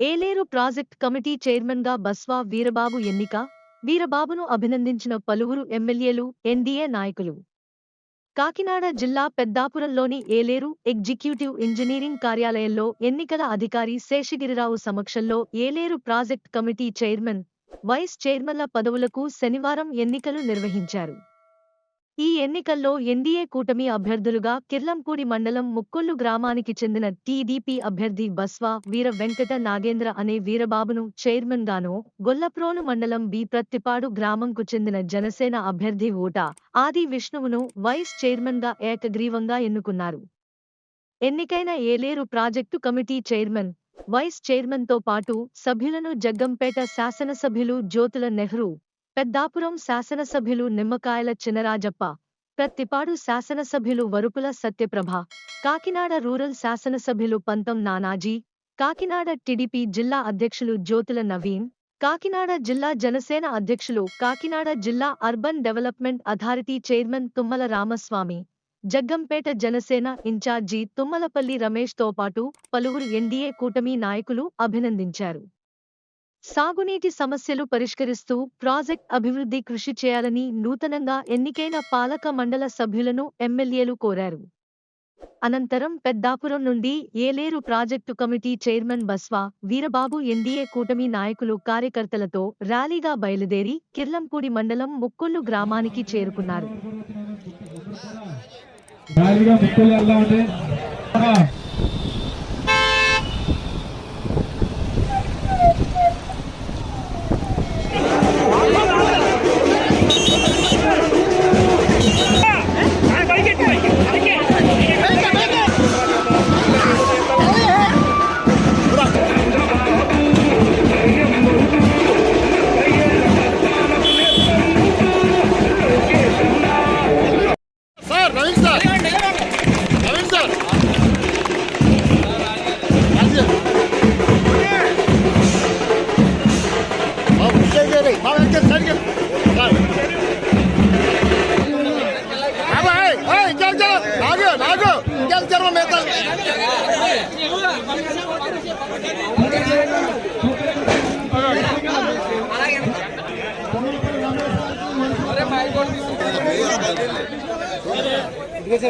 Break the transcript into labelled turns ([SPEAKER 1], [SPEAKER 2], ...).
[SPEAKER 1] Yeleru project committee చైర్మన్గా బస్వా వీరబాబు ఎన్నిక వీరబాబును అభినందించిన పలువురు ఎమ్మెల్యేలు ఎన్డీఏ నాయకులు. కాకినాడ జిల్లా పెద్దాపురంలోని ఏలేరు ఎగ్జిక్యూటివ్ ఇంజనీరింగ్ కార్యాలయంలో ఎన్నికల అధికారి శేషగిరిరావు సమక్షంలో Yeleru project committee chairman vice చైర్మన్ల పదవులకు శనివారం ఎన్నికలు నిర్వహించారు. ఈ ఎన్నికల్లో ఎన్డీఏ కూటమి అభ్యర్థులుగా కిర్లంపూడి మండలం ముక్కొల్లు గ్రామానికి చెందిన టీడీపీ అభ్యర్థి బస్వా వీర వెంకట నాగేంద్ర అనే వీరబాబును చైర్మన్ గానో గొల్లప్రోలు మండలం బి ప్రత్తిపాడు గ్రామంకు చెందిన జనసేన అభ్యర్థి ఓట ఆది విష్ణువును వైస్ చైర్మన్గా ఏకగ్రీవంగా ఎన్నుకున్నారు. ఎన్నికైన Yeleru project committee chairman vice చైర్మన్తో పాటు సభ్యులను జగ్గంపేట శాసనసభ్యులు జ్యోతుల నెహ్రూ పెద్దాపురం శాసనసభ్యులు నిమ్మకాయల చినరాజప్ప ప్రత్తిపాడు శాసనసభ్యులు వరుపుల సత్యప్రభ కాకినాడ రూరల్ శాసనసభ్యులు పంతం నానాజీ కాకినాడ టిడిపి జిల్లా అధ్యక్షులు జ్యోతుల నవీన్ కాకినాడ జిల్లా జనసేన అధ్యక్షులు కాకినాడ జిల్లా urban development authority chairman Tummala Ramaswamy Jaggampeta Janasena incharge Tummalapalli రమేష్తో పాటు పలువురు ఎన్డీఏ కూటమి నాయకులు అభినందించారు. సాగునీటి సమస్యలు పరిష్కరిస్తూ ప్రాజెక్ట్ అభివృద్ధి కృషి చేయాలని నూతనంగా ఎన్నికైన పాలక మండల సభ్యులను ఎమ్మెల్యేలు కోరారు. అనంతరం పెద్దాపురం నుండి Yeleru project committee chairman Baswa Veerababu NDA కూటమి నాయకులు కార్యకర్తలతో ర్యాలీగా బయలుదేరి కిర్లంపూడి మండలం ముక్కొల్లు గ్రామానికి చేరుకున్నారు.
[SPEAKER 2] Naveen sir Naveen sir Raju. బాబు, విజయ్ గారు, బాబు, వెంకట్ సైడ్కి వెళ్ళు. సార్. బాబు, ఏయ్, ఏయ్, ঠিক আছে